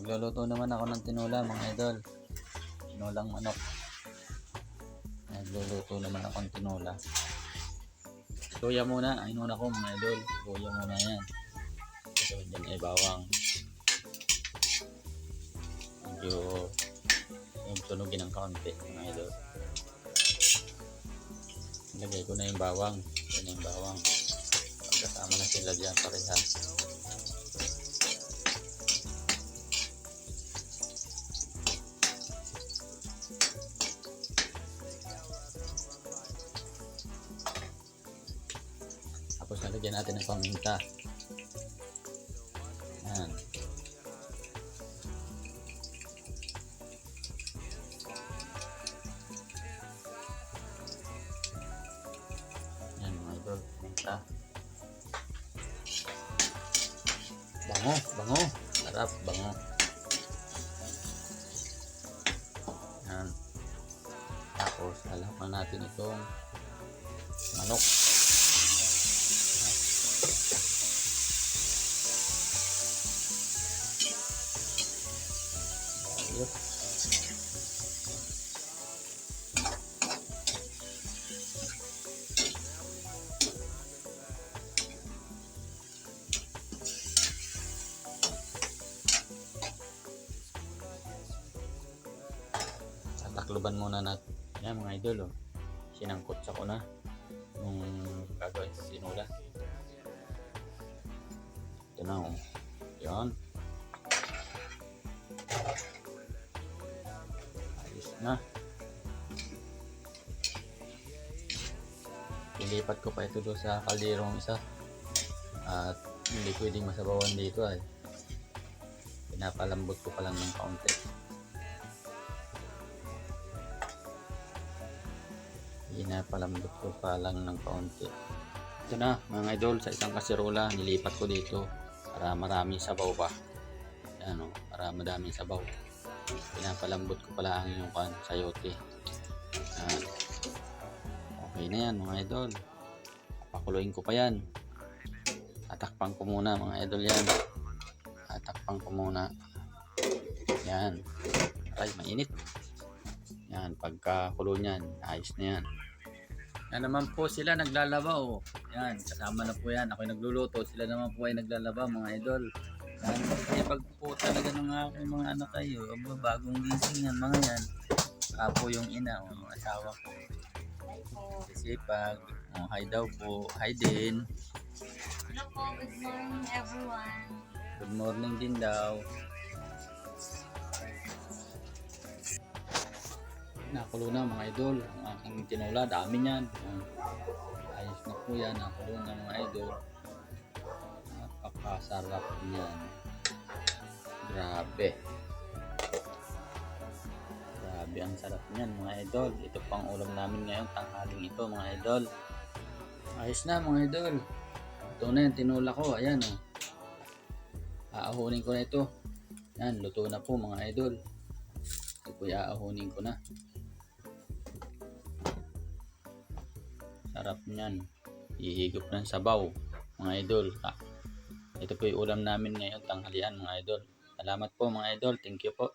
Nagluluto naman ako ng tinula mga idol. Tinulang manok. Nagluluto naman ako ng tinula. Luya muna. Ay muna ko mga idol. Luya muna yan. Ito dyan ay bawang. Medyo yung sunugin ng kaunti mga idol. Ilagay ko na yung bawang. Yan yung bawang. Pagkasama na sila dyan parehas. Tapos nalagyan natin ng paminta. Yan. Yan mga idol, paminta. Bango, bango. Sarap, bango. Yan. Tapos, halaman natin itong manok. Ayos. Tatakluban muna natin. Yan mga idol oh. Sinangkot sa ko na nung gagawin sinula. Ito na oh. Yan. Na. Ilipat ko pa ito doon sa kalderong isa. At hindi pwedeng masabawan dito ay. Pinapalambot ko pa lang ng kaunti. Pinapalambot ko pa lang ng kaunti. Ito na mga idol sa isang kaserola nilipat ko dito para marami sabaw pa. Yan o, para madaming sabaw. Pinapalambot ko pala ang yung kan sayote. Yan. Okay na yan mga idol. Pakuluin ko pa yan. Tatakpan ko muna mga idol yan. Tatakpan ko muna. Yan. Ay, mainit. Yan, pagkakulo niyan, ayos na yan. Yan naman po sila naglalaba oh. Yan, kasama na po yan. Ako nagluluto, sila naman po ay naglalaba mga idol. Yan, kaya pag po talaga ng aking mga anak kayo, bagong gising yan mga yan. Apo yung ina, o yung asawa ko. Sisipag, oh, hi daw po, hi din. Hello po, good morning everyone. Good morning din daw. Nakulo na mga idol. Ang aking tinula, dami niyan. Yan. Ayos na po yan. Nakulo na mga idol. Napakasarap niyan. Grabe. Grabe ang sarap niyan mga idol. Ito pang ulam namin ngayon. Tanghaling ito mga idol. Ayos na mga idol. Ito na yung tinula ko. Ayan oh. Aahunin ko na ito. Yan, luto na po mga idol. Ito po aahunin ko na. Sarap niyan. Ihigop ng sabaw, mga idol. Ah, ito po yung ulam namin ngayon, tanghalian mga idol. Salamat po mga idol. Thank you po.